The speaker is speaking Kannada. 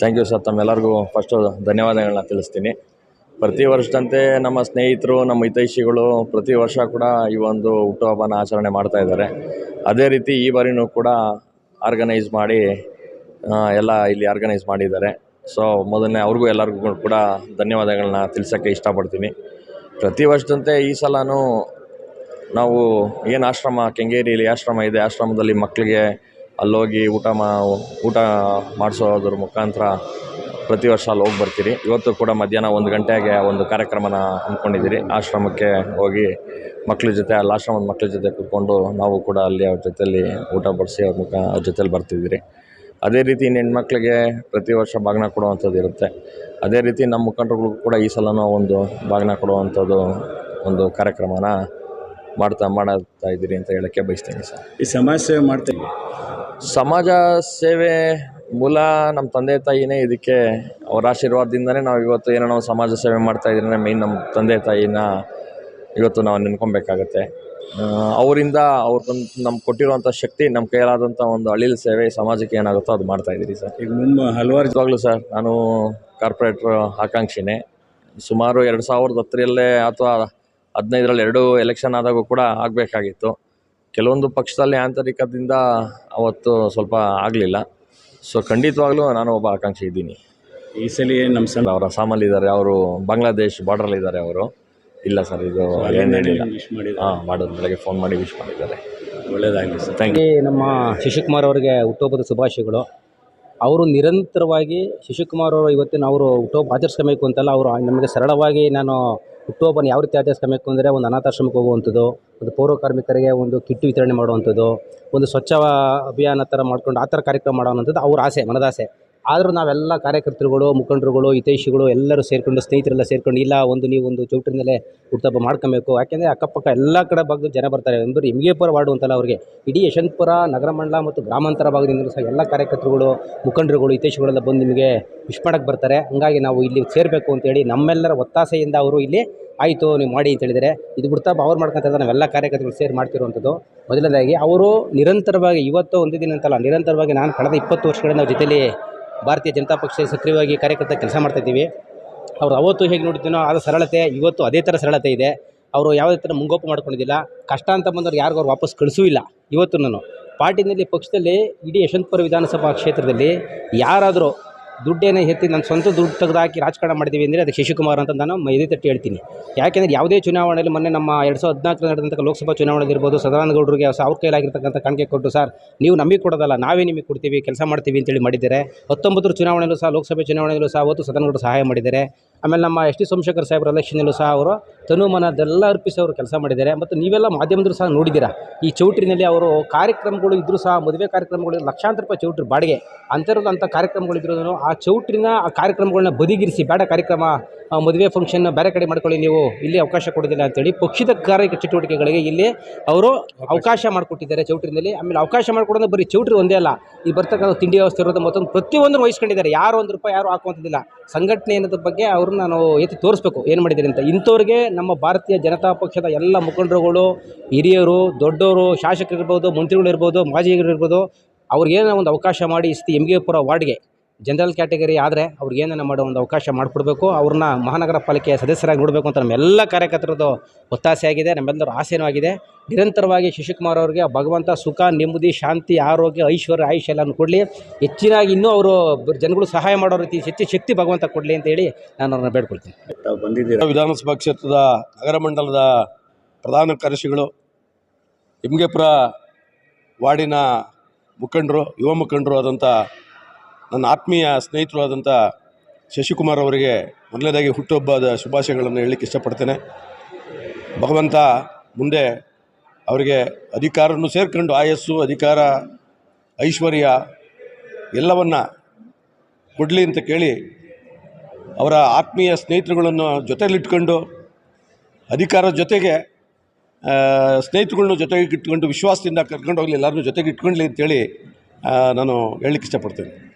ಥ್ಯಾಂಕ್ ಯು ಸರ್ ತಮ್ಮೆಲ್ಲರಿಗೂ ಫಸ್ಟು ಧನ್ಯವಾದಗಳನ್ನ ತಿಳಿಸ್ತೀನಿ. ಪ್ರತಿ ವರ್ಷದಂತೆ ನಮ್ಮ ಸ್ನೇಹಿತರು, ನಮ್ಮ ಹಿತೈಷಿಗಳು ಪ್ರತಿ ವರ್ಷ ಕೂಡ ಈ ಒಂದು ಹುಟ್ಟುಹಬ್ಬನ ಆಚರಣೆ ಮಾಡ್ತಾ ಇದ್ದಾರೆ. ಅದೇ ರೀತಿ ಈ ಬಾರಿನೂ ಕೂಡ ಆರ್ಗನೈಸ್ ಮಾಡಿ ಎಲ್ಲ ಇಲ್ಲಿ ಆರ್ಗನೈಸ್ ಮಾಡಿದ್ದಾರೆ. ಸೊ ಮೊದಲನೇ ಅವ್ರಿಗೂ ಎಲ್ಲರಿಗೂ ಕೂಡ ಧನ್ಯವಾದಗಳನ್ನ ತಿಳಿಸೋಕ್ಕೆ ಇಷ್ಟಪಡ್ತೀನಿ. ಪ್ರತಿ ವರ್ಷದಂತೆ ಈ ಸಲವೂ ನಾವು ಏನು ಆಶ್ರಮ, ಕೆಂಗೇರಿಯಲ್ಲಿ ಆಶ್ರಮ ಇದೆ, ಆಶ್ರಮದಲ್ಲಿ ಮಕ್ಕಳಿಗೆ ಅಲ್ಲೋಗಿ ಊಟ ಮಾ, ಊಟ ಮಾಡಿಸೋದ್ರ ಮುಖಾಂತರ ಪ್ರತಿ ವರ್ಷ ಅಲ್ಲಿ ಹೋಗಿ ಬರ್ತೀರಿ. ಇವತ್ತು ಕೂಡ ಮಧ್ಯಾಹ್ನ ಒಂದು ಗಂಟೆಗೆ ಒಂದು ಕಾರ್ಯಕ್ರಮನ ಹಮ್ಮಿಕೊಂಡಿದ್ದೀರಿ. ಆಶ್ರಮಕ್ಕೆ ಹೋಗಿ ಮಕ್ಕಳ ಜೊತೆ, ಅಲ್ಲಿ ಆಶ್ರಮದ ಮಕ್ಕಳ ಜೊತೆ ಕೂತ್ಕೊಂಡು ನಾವು ಕೂಡ ಅಲ್ಲಿ ಅವ್ರ ಜೊತೆಯಲ್ಲಿ ಊಟ ಬಡಿಸಿ ಅವ್ರ ಮುಖ ಅವ್ರ ಜೊತೆಲಿ ಬರ್ತಿದ್ದೀರಿ. ಅದೇ ರೀತಿ ಇನ್ನು ಹೆಣ್ಮಕ್ಳಿಗೆ ಪ್ರತಿ ವರ್ಷ ಬಾಗಿನ ಕೊಡುವಂಥದ್ದು ಇರುತ್ತೆ. ಅದೇ ರೀತಿ ನಮ್ಮ ಮುಖಂಡರುಗಳಿಗೂ ಕೂಡ ಈ ಸಲನೂ ಒಂದು ಬಾಗಿನ ಕೊಡುವಂಥದ್ದು ಒಂದು ಕಾರ್ಯಕ್ರಮನ ಮಾಡ್ತಾ ಮಾಡ್ತಾ ಇದ್ದೀರಿ ಅಂತ ಹೇಳೋಕ್ಕೆ ಬಯಸ್ತೀನಿ ಸರ್. ಈ ಸಮಾಜ ಸೇವೆ ಮಾಡ್ತೀವಿ ಸಮಾಜ ಸೇವೆ ಮೂಲ ನಮ್ಮ ತಂದೆ ತಾಯಿನೇ ಇದಕ್ಕೆ ಅವರ ಆಶೀರ್ವಾದದಿಂದನೇ ನಾವು ಇವತ್ತು ಏನೋ ನಾವು ಸಮಾಜ ಸೇವೆ ಮಾಡ್ತಾ ಇದ್ರೆ ಮೇಯ್ನ್ ನಮ್ಮ ತಂದೆ ತಾಯಿನ ಇವತ್ತು ನಾವು ನೆನ್ಕೊಬೇಕಾಗತ್ತೆ ಅವರಿಂದ ಅವ್ರ ನಮ್ಗೆ ಕೊಟ್ಟಿರುವಂಥ ಶಕ್ತಿ ನಮ್ಮ ಕೈಲಾದಂಥ ಒಂದು ಅಳಿಲ್ ಸೇವೆ ಸಮಾಜಕ್ಕೆ ಏನಾಗುತ್ತೋ ಅದು ಮಾಡ್ತಾ ಇದ್ದೀರಿ ಸರ್. ಈಗ ನಿಮ್ಮ ಹಲವಾರು ಇವಾಗಲೂ ಸರ್ ನಾನು ಕಾರ್ಪೊರೇಟ್ರ್ ಆಕಾಂಕ್ಷಿನೇ. ಸುಮಾರು ಎರಡು ಸಾವಿರದ ಹತ್ತರಲ್ಲೇ ಅಥವಾ ಹದಿನೈದರಲ್ಲಿ ಎರಡು ಎಲೆಕ್ಷನ್ ಆದಾಗೂ ಕೂಡ ಆಗಬೇಕಾಗಿತ್ತು. ಕೆಲವೊಂದು ಪಕ್ಷದಲ್ಲಿ ಆಂತರಿಕದಿಂದ ಅವತ್ತು ಸ್ವಲ್ಪ ಆಗಲಿಲ್ಲ. ಸೊ ಖಂಡಿತವಾಗ್ಲೂ ನಾನು ಒಬ್ಬ ಆಕಾಂಕ್ಷಿ ಇದ್ದೀನಿ. ಈ ಸಲ ನಮ್ಮ ಸಲ ಅವರು ಅಸ್ಸಾಮಲ್ಲಿದ್ದಾರೆ ಅವರು ಬಾಂಗ್ಲಾದೇಶ್ ಬಾರ್ಡ್ರಲ್ಲಿದ್ದಾರೆ ಅವರು. ಇಲ್ಲ ಸರ್ ಇದು ಏನೇನಿಲ್ಲ ಹಾಂ ಮಾಡೋದು ಬೆಳಗ್ಗೆ ಫೋನ್ ಮಾಡಿ ವಿಶ್ ಮಾಡಿದ್ದಾರೆ. ಒಳ್ಳೆಯದಾಗಲಿ ಸರ್. ಥ್ಯಾಂಕ್ ಯು ನಮ್ಮ ಶಶಿಕುಮಾರ್ ಅವರಿಗೆ ಹುಟ್ಟುಹಬ್ಬದ ಶುಭಾಶಯಗಳು. ಅವರು ನಿರಂತರವಾಗಿ ಶಿಶುಕುಮಾರ್ ಅವರು ಇವತ್ತಿನ ಅವರು ಹುಟ್ಟುಹಬ್ಬ ಆಚರಿಸ್ಕೊಬೇಕು ಅಂತಲ್ಲ, ಅವರು ನಮಗೆ ಸರಳವಾಗಿ ನಾನು ಹುಟ್ಟುಹಬ್ಬನ ಯಾವ ರೀತಿ ಆಚರಿಸ್ಕೊಬೇಕು ಅಂದರೆ ಒಂದು ಅನಾಥಾಶ್ರಮಕ್ಕೆ ಹೋಗುವಂಥದ್ದು, ಒಂದು ಪೌರ ಕಾರ್ಮಿಕರಿಗೆ ಒಂದು ಕಿಟ್ ವಿತರಣೆ ಮಾಡುವಂಥದ್ದು, ಒಂದು ಸ್ವಚ್ಛ ಅಭಿಯಾನ ಥರ ಮಾಡ್ಕೊಂಡು ಆ ಥರ ಕಾರ್ಯಕ್ರಮ ಮಾಡೋವಂಥದ್ದು ಅವ್ರ ಆಸೆ, ಮನದಾಸೆ. ಆದರೂ ನಾವೆಲ್ಲ ಕಾರ್ಯಕರ್ತರುಗಳು, ಮುಖಂಡರುಗಳು, ಹಿತೈಷಿಗಳು ಎಲ್ಲರೂ ಸೇರಿಕೊಂಡು, ಸ್ನೇಹಿತರೆಲ್ಲ ಸೇರಿಕೊಂಡು, ಇಲ್ಲ ಒಂದು ನೀವು ಒಂದು ಚೌಟ್ರಿನಲ್ಲೇ ಹುಟ್ಟುಹಬ್ಬ ಮಾಡ್ಕೊಬೇಕು. ಯಾಕೆಂದರೆ ಅಕ್ಕಪಕ್ಕ ಎಲ್ಲ ಕಡೆ ಭಾಗದ ಜನ ಬರ್ತಾರೆ. ಅಂದ್ರೆ ಎಮ್ಗೆಪುರ ವಾರ್ಡು ಅಂತಲ್ಲ ಅವರಿಗೆ. ಇಡೀ ಯಶವಂತಪುರ, ನಗರ ಮಂಡಲ ಮತ್ತು ಗ್ರಾಮಾಂತರ ಭಾಗದಿಂದಲೂ ಸಹ ಎಲ್ಲ ಕಾರ್ಯಕರ್ತರುಗಳು, ಮುಖಂಡರುಗಳು, ಹಿತೈಷಿಗಳೆಲ್ಲ ಬಂದು ನಿಮಗೆ ವಿಶ್ ಬರ್ತಾರೆ. ಹಂಗಾಗಿ ನಾವು ಇಲ್ಲಿ ಸೇರಬೇಕು ಅಂತೇಳಿ ನಮ್ಮೆಲ್ಲರ ಒತ್ತಾಸೆಯಿಂದ ಅವರು ಇಲ್ಲಿ ಆಯಿತು ನೀವು ಮಾಡಿ ಅಂತ ಹೇಳಿದರೆ ಇದು ಬಿಡ್ತಾ ಅವ್ರು ಮಾಡ್ಕೊಂತ ಇದ್ದಾರೆ. ನಾವೆಲ್ಲ ಕಾರ್ಯಕರ್ತರು ಸೇರಿ ಮಾಡ್ತಿರುವಂಥದ್ದು. ಮೊದಲನೇದಾಗಿ ಅವರು ನಿರಂತರವಾಗಿ ಇವತ್ತು ಒಂದು ದಿನ ಅಂತಲ್ಲ, ನಿರಂತರವಾಗಿ ನಾನು ಕಳೆದ ಇಪ್ಪತ್ತು ವರ್ಷಗಳಿಂದ ಅವ್ರ ಜೊತೆಲಿ ಭಾರತೀಯ ಜನತಾ ಪಕ್ಷ ಸಕ್ರಿಯವಾಗಿ ಕಾರ್ಯಕರ್ತ ಕೆಲಸ ಮಾಡ್ತಾಯಿದ್ದೀವಿ ಅವರು ಅವತ್ತು ಹೇಗೆ ನೋಡ್ತೀನೋ ಆದ ಸರಳತೆ, ಇವತ್ತು ಅದೇ ಥರ ಸರಳತೆ ಇದೆ. ಅವರು ಯಾವುದೇ ಥರ ಮುಂಗೋಪು ಮಾಡ್ಕೊಂಡಿದ್ದಿಲ್ಲ. ಕಷ್ಟ ಅಂತ ಬಂದವ್ರು ಯಾರಿಗೂ ಅವ್ರು ವಾಪಸ್ ಕಳಿಸೂ ಇಲ್ಲ. ಇವತ್ತು ನಾನು ಪಾರ್ಟಿನಲ್ಲಿ ಪಕ್ಷದಲ್ಲಿ ಇಡೀ ಯಶವಂತಪುರ ವಿಧಾನಸಭಾ ಕ್ಷೇತ್ರದಲ್ಲಿ ಯಾರಾದರೂ ದುಡ್ಡೇನೇ ಎತ್ತಿ ನನ್ನ ಸ್ವಂತ ದುಡ್ಡು ತೆಗೆದಾಕಿ ರಾಜಕಾರಣ ಮಾಡಿದ್ದೀವಿ ಅಂದರೆ ಅದು ಶಶಿಕುಮಾರ್ ಅಂತ ನಾನು ಎದೆ ತಟ್ಟಿ ಹೇಳ್ತೀನಿ. ಯಾಕೆಂದರೆ ಯಾವುದೇ ಚುನಾವಣೆಯಲ್ಲಿ ಮೊನ್ನೆ ನಮ್ಮ ಎರಡು ಸಾವಿರದ ಹದಿನಾಲ್ಕರಲ್ಲಿ ನಡೆದಂಥ ಲೋಕಸಭಾ ಚುನಾವಣೆಯಲ್ಲಿ ಇರ್ಬೋದು ಸದಾನಂದಗೌಡರಿಗೆ ಅವ್ರ ಕೈಲಾಗಿರ್ತಕ್ಕಂಥ ಕಾಣಿಕೆ ಕೊಟ್ಟು, ಸರ್, ನೀವು ನಮಗೆ ಕೊಡೋದಲ್ಲ, ನಾವೇ ನಿಮಗೆ ಕೊಡ್ತೀವಿ, ಕೆಲಸ ಮಾಡ್ತೀವಿ ಅಂತೇಳಿ ಮಾಡಿದ್ದಾರೆ. ಹತ್ತೊಂಬತ್ತರ ಚುನಾವಣೆಯಲ್ಲೂ ಸಹ, ಲೋಕಸಭೆ ಚುನಾವಣೆಯಲ್ಲೂ ಸಹ ಅವತ್ತು ಸದಾನಗೌಡರು ಸಹಾಯ ಮಾಡಿದ್ದಾರೆ. ಆಮೇಲೆ ನಮ್ಮ ಎಸ್ ಟಿ ಸೋಮಶೇಖರ್ ಸಾಹೇಬ್ರ ಎಲೆಕ್ಷನಲ್ಲೂ ಸಹ ಅವರು ತನು ಮನದೆಲ್ಲ ಅರ್ಪಿಸಿ ಅವರು ಕೆಲಸ ಮಾಡಿದ್ದಾರೆ. ಮತ್ತು ನೀವೆಲ್ಲ ಮಾಧ್ಯಮದಲ್ಲೂ ಸಹ ನೋಡಿದ್ದೀರಾ? ಈ ಚೌಟ್ರಿನಲ್ಲಿ ಅವರು ಕಾರ್ಯಕ್ರಮಗಳು ಇದ್ದರೂ ಸಹ ಮದುವೆ ಕಾರ್ಯಕ್ರಮಗಳು ಲಕ್ಷಾಂತರ ರೂಪಾಯಿ ಚೌಟ್ರಿ ಬಾಡಿಗೆ. ಅಂಥವ್ರದ್ದು ಅಂಥ ಕಾರ್ಯಕ್ರಮಗಳಿದ್ರು ಆ ಚೌಟ್ರಿನ ಆ ಕಾರ್ಯಕ್ರಮಗಳನ್ನ ಬದಿಗಿರಿಸಿ, ಬೇಡ ಕಾರ್ಯಕ್ರಮ ಮದುವೆ ಫಂಕ್ಷನ್ನ ಬೇರೆ ಕಡೆ ಮಾಡ್ಕೊಳ್ಳಿ ನೀವು. ಇಲ್ಲಿ ಅವಕಾಶ ಕೊಡೋದಿಲ್ಲ ಅಂತೇಳಿ ಪಕ್ಷದ ಕಾರ್ಯ ಚಟುವಟಿಕೆಗಳಿಗೆ ಇಲ್ಲಿ ಅವರು ಅವಕಾಶ ಮಾಡಿಕೊಟ್ಟಿದ್ದಾರೆ ಚೌಟ್ರಿನಲ್ಲಿ. ಆಮೇಲೆ ಅವಕಾಶ ಮಾಡಿಕೊಡೋದು ಬರೀ ಚೌಟ್ರಿ ಒಂದೇ ಅಲ್ಲ, ಈ ಬರ್ತಕ್ಕಂಥ ತಿಂಡಿ ವ್ಯವಸ್ಥೆ ಇರೋದು ಮತ್ತೊಂದು ಪ್ರತಿಯೊಂದನ್ನು ವಹಿಸ್ಕೊಂಡಿದ್ದಾರೆ. ಯಾರು ಒಂದು ರೂಪಾಯಿ, ಯಾರು ಹಾಕುವಂಥದ್ದಿಲ್ಲ ಸಂಘಟನೆ ಅನ್ನೋದ್ರ ಬಗ್ಗೆ ಅವ್ರನ್ನ ನಾವು ಎತ್ತಿ ತೋರಿಸ್ಬೇಕು ಏನು ಮಾಡಿದ್ದೀರಿ ಅಂತ. ಇಂಥವ್ರಿಗೆ ನಮ್ಮ ಭಾರತೀಯ ಜನತಾ ಪಕ್ಷದ ಎಲ್ಲ ಮುಖಂಡರುಗಳು, ಹಿರಿಯರು, ದೊಡ್ಡವರು, ಶಾಸಕರಿರ್ಬೋದು, ಮಂತ್ರಿಗಳಿರ್ಬೋದು ಮಾಜಿಗಳಿರ್ಬೋದು ಅವ್ರಿಗೇನೋ ಒಂದು ಅವಕಾಶ ಮಾಡಿ ಇಸ್ತಿ ಸತಿ ಎಂ ವಾರ್ಡ್ಗೆ. ಜನರಲ್ ಕ್ಯಾಟಗರಿ ಆದರೆ ಅವ್ರಿಗೆ ಏನೇನೋ ಮಾಡೋ ಒಂದು ಅವಕಾಶ ಮಾಡಿಕೊಡ್ಬೇಕು. ಅವ್ರನ್ನ ಮಹಾನಗರ ಪಾಲಿಕೆಯ ಸದಸ್ಯರಾಗಿ ನೋಡಬೇಕು ಅಂತ ನಮ್ಮೆಲ್ಲ ಕಾರ್ಯಕರ್ತರದ್ದು ಒತ್ತಾಸೆ ಆಗಿದೆ. ನಮ್ಮೆಲ್ಲರ ಆಸೆನೂ ಆಗಿದೆ. ನಿರಂತರವಾಗಿ ಶಶಿಕುಮಾರ್ ಅವರಿಗೆ ಭಗವಂತ ಸುಖ ನೆಮ್ಮದಿ ಶಾಂತಿ ಆರೋಗ್ಯ ಐಶ್ವರ್ಯ ಆಯುಷ್ಯ ಎಲ್ಲನೂ ಕೊಡಲಿ. ಹೆಚ್ಚಿನಾಗಿ ಇನ್ನೂ ಅವರು ಜನಗಳು ಸಹಾಯ ಮಾಡೋ ರೀತಿ ಹೆಚ್ಚು ಶಕ್ತಿ ಭಗವಂತ ಕೊಡಲಿ ಅಂತ ಹೇಳಿ ನಾನು ಅವ್ರನ್ನ ಬೇಡ್ಕೊಳ್ತೀನಿ. ತಾವು ಬಂದಿದ್ದೀರಾ? ವಿಧಾನಸಭಾ ಕ್ಷೇತ್ರದ ನಗರ ಮಂಡಲದ ಪ್ರಧಾನ ಕಾರ್ಯದರ್ಶಿಗಳು ಹಿಮ್ಗೆಪುರ ವಾರ್ಡಿನ ಮುಖಂಡರು ಯುವ ಮುಖಂಡರು ಆದಂಥ ನನ್ನ ಆತ್ಮೀಯ ಸ್ನೇಹಿತರು ಆದಂಥ ಶಶಿಕುಮಾರ್ ಅವರಿಗೆ ಮೊದಲನೇದಾಗಿ ಹುಟ್ಟುಹಬ್ಬದ ಶುಭಾಶಯಗಳನ್ನು ಹೇಳಲಿಕ್ಕೆ ಇಷ್ಟಪಡ್ತೇನೆ. ಭಗವಂತ ಮುಂದೆ ಅವರಿಗೆ ಅಧಿಕಾರವನ್ನು ಸೇರ್ಕೊಂಡು ಆಯಸ್ಸು, ಅಧಿಕಾರ, ಐಶ್ವರ್ಯ ಎಲ್ಲವನ್ನ ಕೊಡಲಿ ಅಂತ ಕೇಳಿ ಅವರ ಆತ್ಮೀಯ ಸ್ನೇಹಿತರುಗಳನ್ನು ಜೊತೆಯಲ್ಲಿಟ್ಕೊಂಡು ಅಧಿಕಾರದ ಜೊತೆಗೆ ಸ್ನೇಹಿತರುಗಳನ್ನ ಜೊತೆಗೆ ಇಟ್ಕೊಂಡು ವಿಶ್ವಾಸದಿಂದ ಕರ್ಕೊಂಡು ಹೋಗಲಿ, ಎಲ್ಲರನ್ನೂ ಜೊತೆಗೆ ಇಟ್ಕೊಳ್ಳಿ ಅಂತೇಳಿ ನಾನು ಹೇಳಲಿಕ್ಕೆ ಇಷ್ಟಪಡ್ತೇನೆ.